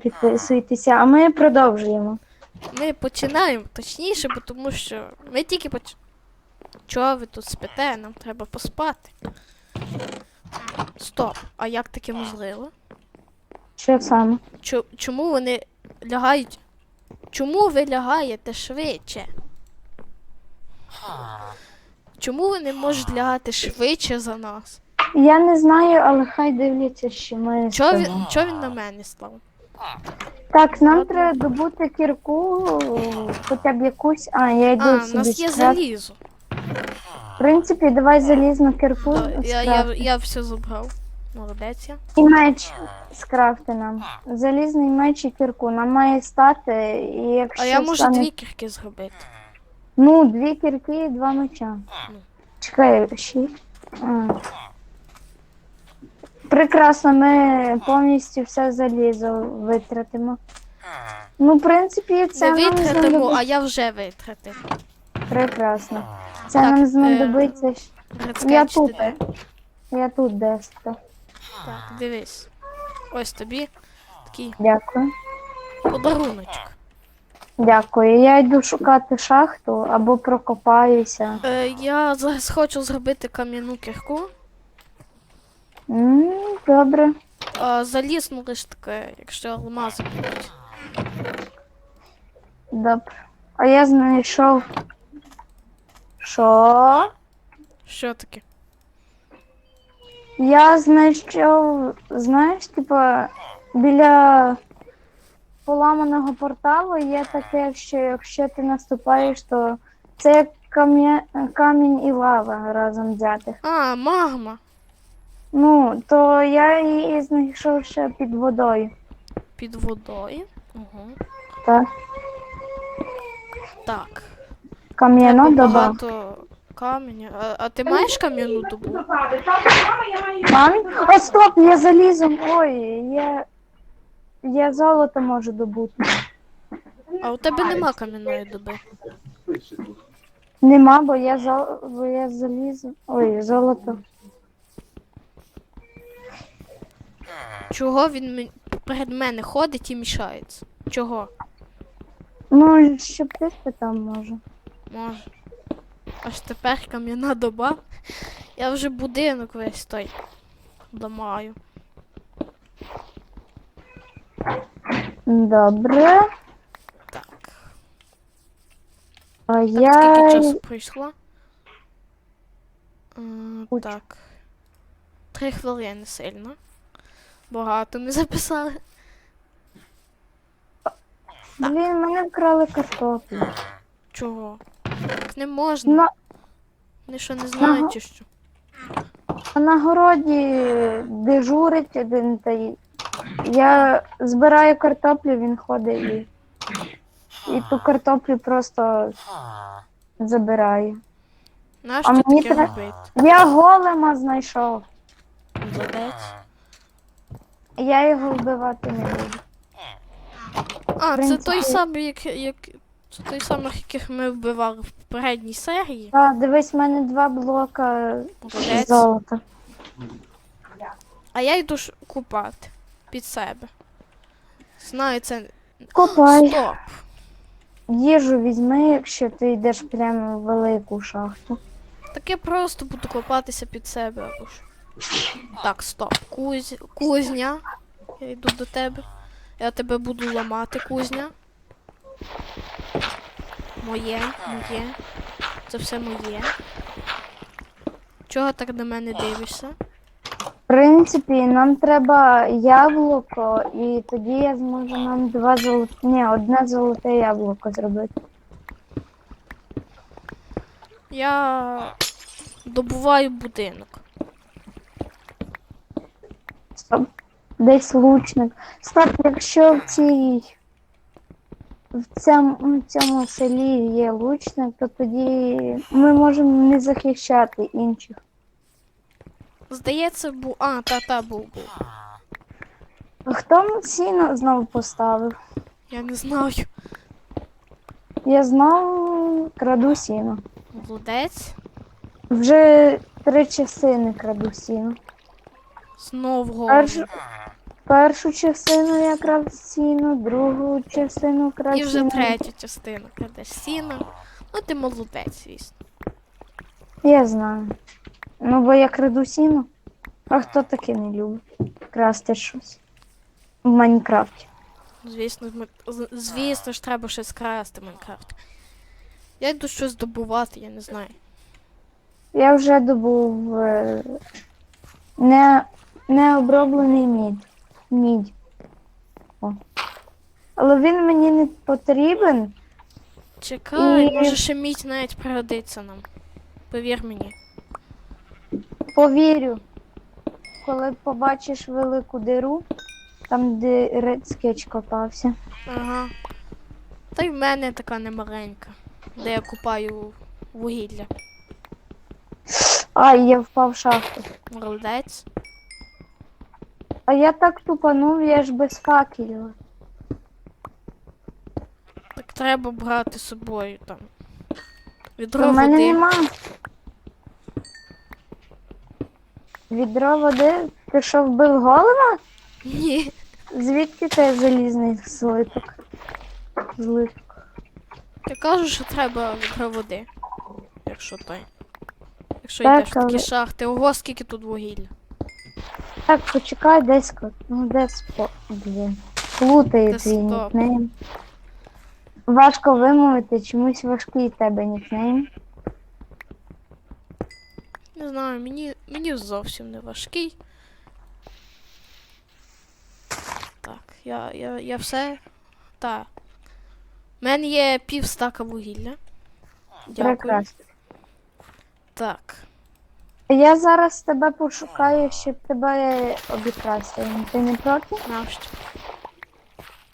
Підписуйтеся, а ми продовжуємо. Ми починаємо, точніше, бо тому що ми тільки поч... Чого ви тут спите? Нам треба поспати. Стоп, а як таке можливо? Що саме? Чо- чому вони лягають? Чому ви лягаєте швидше? Чому ви не можуть лягати швидше за нас? Я не знаю, але хай дивляться, що ми. Чого спимо. він, чого він на мене став? Так, нам треба добути кірку, хоча б якусь. А, я йду А, у собі нас є скраб- залізо. В принципі, давай залізну кірку. Я, я, я все забрав. Молодець я. І меч скрафти нам. Залізний меч і кірку. Нам має стати, і якщо А я можу стане... дві кірки зробити. Ну, дві кірки і два меча. Ну. Чекай, шість. Прекрасно, ми повністю все залізо витратимо. Ну, в принципі, це Не нам витратимо, знадобиться. а я вже витратив. Прекрасно. Це Так, нам е, знадобиться. щ- Я тут. Я тут десь. так. Так, дивись. Ось тобі такий Дякую. подаруночок. Дякую. Я йду шукати шахту або прокопаюся. Е, я зараз хочу зробити кам'яну кірку. М добре. А залізну лише таке, якщо алмази будуть. Добре. А я знайшов. Що? Що таке? Я знайшов, знаєш, типа, біля поламаного порталу є таке, що якщо ти наступаєш, то це як кам'я... камінь і лава разом взятих. А, магма. Ну, то я її знайшов ще під водою. Під водою. Угу. Так. Так. Треба доба. багато каменя. А, а ти маєш кам'яну добу? Камінь? О, стоп, я залізом. Ой, я. Я золото можу добути. А у тебе нема кам'яної доби. Нема, бо я зол... бо я залізо. Ой, золото. Чого він перед мене ходить і мішається? Чого? Ну, щоб ти спитав, може. Може. Аж тепер кам'яна доба. Я вже будинок весь той ламаю. Добре. Так. А Так, я. скільки часу пройшло? Е, Уч. так. Три хвилини сильно. Багато ми записали. Блін, мене вкрали картоплю. Чого? Так не можна. На, Вони що не знають чи що? на городі дежурить один та й. Я збираю картоплю, він ходить і. І ту картоплю просто забирає. Нащо А мені таке треба- робити? Я голема знайшов. Молодець. Я його вбивати не буду. А, це принципі- той самий, як, як. Це той самий, яких ми вбивали в попередній серії. А, дивись, в мене два блока Молодець. золота. А я йду ж купати під себе. Знаю, це. Копай. Стоп. Їжу візьми, якщо ти йдеш прямо в велику шахту. Так я просто буду копатися під себе або ж. Так, стоп. Кузь... Кузня. Я йду до тебе. Я тебе буду ламати, кузня. Моє, моє. Це все моє. Чого так на мене дивишся? В принципі, нам треба яблуко, і тоді я зможу нам два золоті. Ні, одне золоте яблуко зробити. Я добуваю будинок. Десь лучник. Стоп, якщо в цій. В цьому, в цьому селі є лучник, то тоді ми можемо не захищати інших. Здається, був. А, та-та був був. Хто сіно знову поставив? Я не знаю. Я знову краду сіно. Молодець. Вже три часи не краду сіно. Знову Перш- голод. Першу частину я крав сіно, другу частину крав І вже сіно. третю частину крадеш сіно. Ну ти молодець, звісно. Я знаю. Ну, бо я краду сіно. А хто таке не любить? Красти щось. В Майнкрафті. Звісно, з- звісно ж треба щось красти в Майнкрафті. Я йду щось добувати, я не знаю. Я вже добув е, не, необроблений мідь. Мідь. О. Але він мені не потрібен. Чекай, І- може ще мідь навіть пригодиться нам. Повір мені. Повірю. Коли побачиш велику диру, там, де Ред Скетч копався. Ага. Та й в мене така немаленька, де я купаю вугілля. Ай, я впав в шахту. Молодець. А я так тупанув, я ж без факелів. Так треба брати з собою там. Відро У мене води. нема. Відро води? Ти що вбив голема? Ні. Звідки ти залізний злиток? Злиток. Я кажу, що треба відро води. Якщо той. Якщо Так, йдеш в такі але- шахти. Ого, скільки тут вугілля. Так, почекай, десь ну десь по. Блін. Плутає Та твій нікнейм. Важко вимовити, чомусь важкий тебе нікнейм. Не знаю, мені, мені зовсім не важкий. Так, я, я, я все. Так. У мене є пів стака вугілля. Дякую. Прекрасно. Так. Я зараз тебе пошукаю, щоб тебе обікрасти. Ти не проти? Нащо?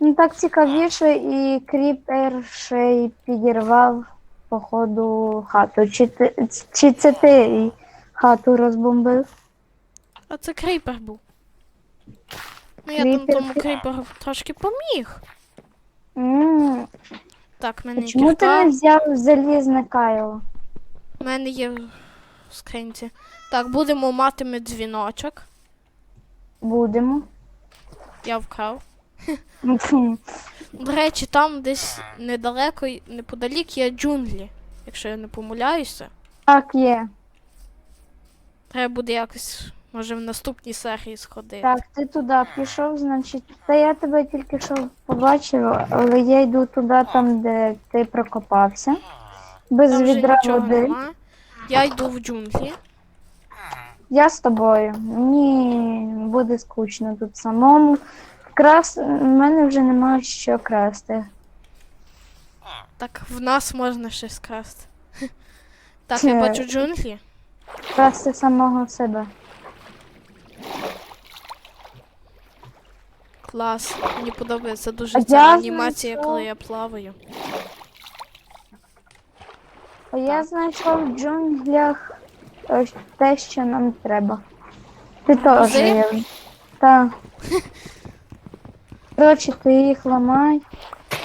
Ну так цікавіше, і кріпер ще й підірвав походу хату. Чи, ти, чи це ти хату розбомбив? А це кріпер був. Ну я там тому кріперу трошки поміг. м Так, мене Чому ти не взяв залізне кайло? в мене є в скринці. Так, будемо мати ми дзвіночок. Будемо. Я вкрав. До речі, там десь недалеко, неподалік є джунглі. Якщо я не помиляюся. Так, є. Треба буде якось, може, в наступній серії сходити. Так, ти туди пішов, значить. Та я тебе тільки що побачив, але я йду туди, там, де ти прокопався. Без Там вже відра нічого води. нема. Я йду в джунглі. Я з тобою. Мені буде скучно тут самому. Крас... У мене вже немає що красти. Так, в нас можна щось красти. Так, я Це- бачу джунглі. Красти самого себе. Клас. Мені подобається дуже А ця я анімація, знайшов- коли я плаваю. А я знайшов в джунглях ось те, що нам треба. Ти теж Гарбузи? є. Так. Коротше, ти їх ламай.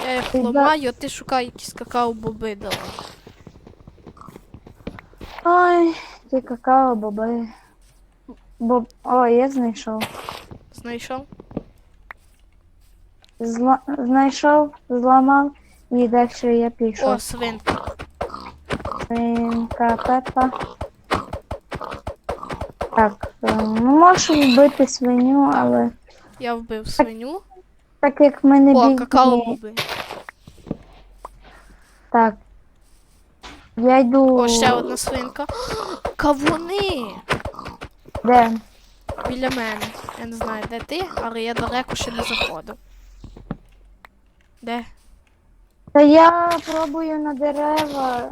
Я їх ламаю, а ти шукай якісь какао-боби давай. Ой, ти какао, боби. Боб... О, я знайшов. Знайшов? Зла... Знайшов, зламав і далі я пішов. О, свинка. Свинка Пепа. Так, е, ну можеш вбити свиню, але Я вбив свиню. так як ми не О, бідні, какао-боби. так. Я йду. О, ще одна свинка. Кавуни! Де? Біля мене. Я не знаю, де ти, але я далеко ще не заходив. Де? Та я пробую на дерева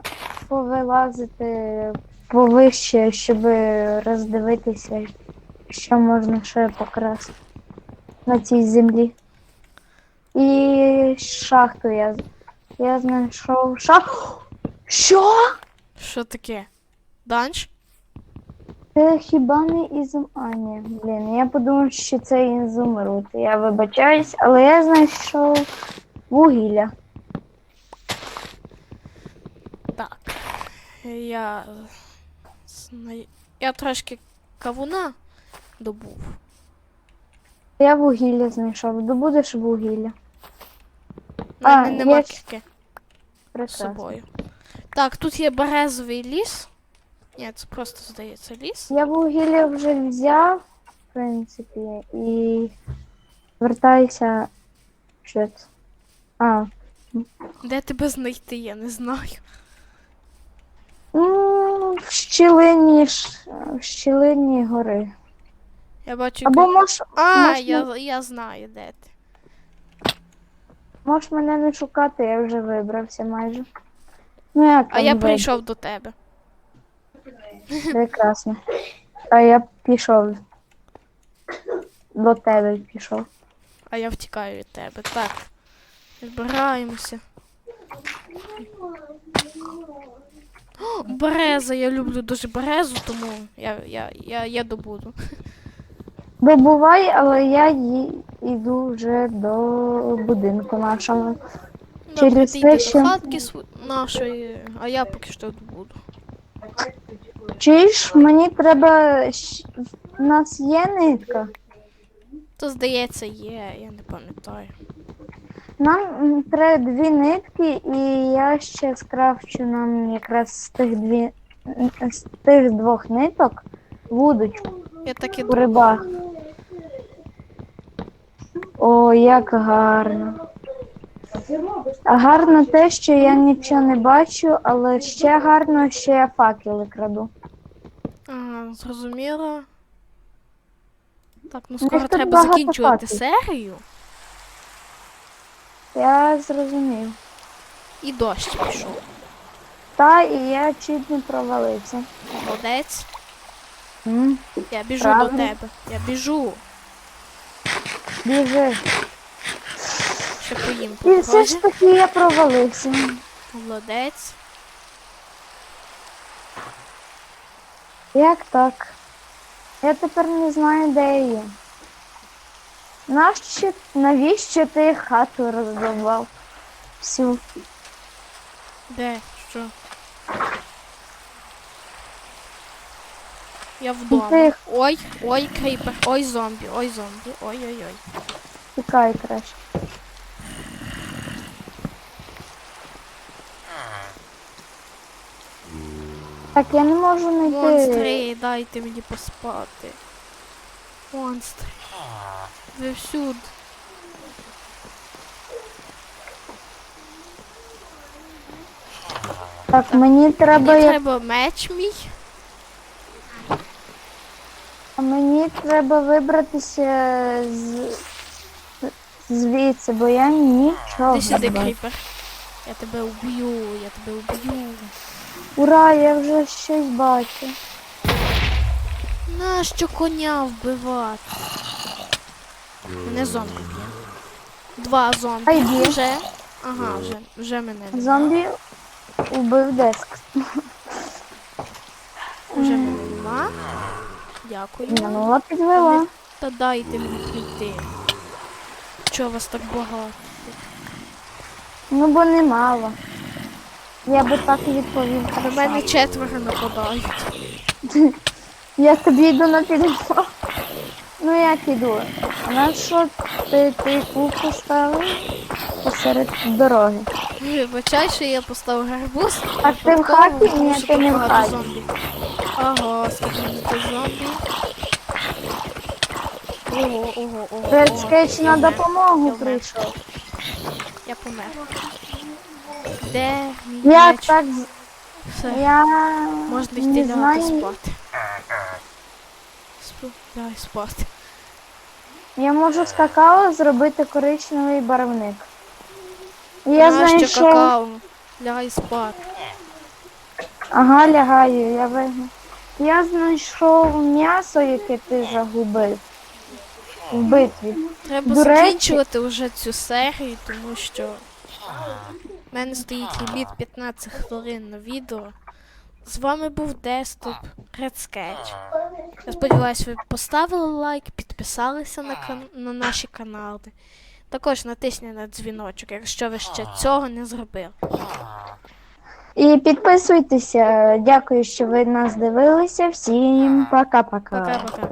повилазити повище, щоб роздивитися, що можна ще покрасти на цій землі. І шахту я. Я знайшов шахту. Що? Що таке? Данж? Це хіба не ізум... А, ні, блін, я подумав, що це ізумруд. Я вибачаюсь, але я знайшов вугілля. Так. Я. Я трошки кавуна добув. Я вугілля знайшов. Добудеш вугілля. А, мене нема кірки з собою. Так, тут є березовий ліс. Ні, це просто здається ліс. Я вугілля вже взяв, в принципі, і вертаюся. Що це? А. Де тебе знайти, я не знаю. В щілині в щілині гори. Я бачу. Або ки- мож, А, можна- я, я знаю, де ти. можеш мене не шукати, я вже вибрався майже. Ну як А я видно? прийшов до тебе. Прекрасно. А я пішов. До тебе пішов. А я втікаю від тебе. Так. Збираємося. О, береза, я люблю дуже березу, тому я, я, я, я добуду. Добувай, але я йду вже до будинку нашого. Добре, Через ти те, що- хатки св- нашої, а я поки що добуду. Чуєш, мені треба. щ- У нас є нитка. То здається, є, я не пам'ятаю. Нам треба дві нитки, і я ще скрафчу нам якраз з тих дві з тих двох ниток вудочку Я так і у рибах. О, як гарно. А гарно те, що я нічого не бачу, але ще гарно, що я факели краду. Ага, зрозуміла. Так, ну скоро треба закінчувати фактів. серію. Я зрозумів. І дощ пішов. Та і я чуть не провалився. Молодець. М, Я біжу Правильно. до тебе. Я біжу. Біжи. Ще поїм І все ж таки я провалився. Молодець. Як так? Я тепер не знаю, де я є. Нащо, навіщо ти хату роздавав? Всю. Де? Що? Я вдома. Ти- Ой, ой, кріпер, ой, зомбі, ой, зомбі, ой-ой-ой. Тікай краще. Так, я не можу знайти. Монстри, дайте мені поспати. Монстри. Всюди. Так, мені треба, Мені треба меч мій. а мені треба вибратися з... звідси, бо я нічого Ти сюди, кріпер. Я тебе уб'ю, я тебе уб'ю. Ура, я вже щось бачу. Нащо коня вбивати? Мене зомбі б'є. Два зомбі. Хай. Вже. Ага, вже, вже мене. нема. Зомбі убив деск. Вже мене нема. Дякую. Глянула, підвела. Та дайте мені прийти. Чого вас так багато? Ну, бо немало. Я би так і відповів. На мене четверо нападають. Я тобі йду на підмогу. Ну як іду? А на що ти тайку поставив посеред дороги? Вибачай, що я поставив гарбуз. А ти в хаті? Ні, ти не в хаті. зомбі. Ага, мені тут зомбі. Ого, ого, ого. Я на вмер. допомогу Я вмер. прийшов. Я помер. Де мій Як меч? так? з- Все, Я можна йти не лягати знаю. спати. Спи, дай спати. Я можу з какао зробити коричневий барвник. Я Нащо знаю, що... какао? Лягай спати. Ага, лягаю, я вигну. Я знайшов м'ясо, яке ти загубив в битві. Треба До речі- закінчувати вже цю серію, тому що в мене стоїть ліміт 15 хвилин на відео. З вами був Деступ Red Sketch. Я сподіваюся, ви поставили лайк, підписалися на, кан- на наші канали. Також натисніть на дзвіночок, якщо ви ще цього не зробили. І підписуйтеся. Дякую, що ви нас дивилися. Всім пока-пока. Пока-пока.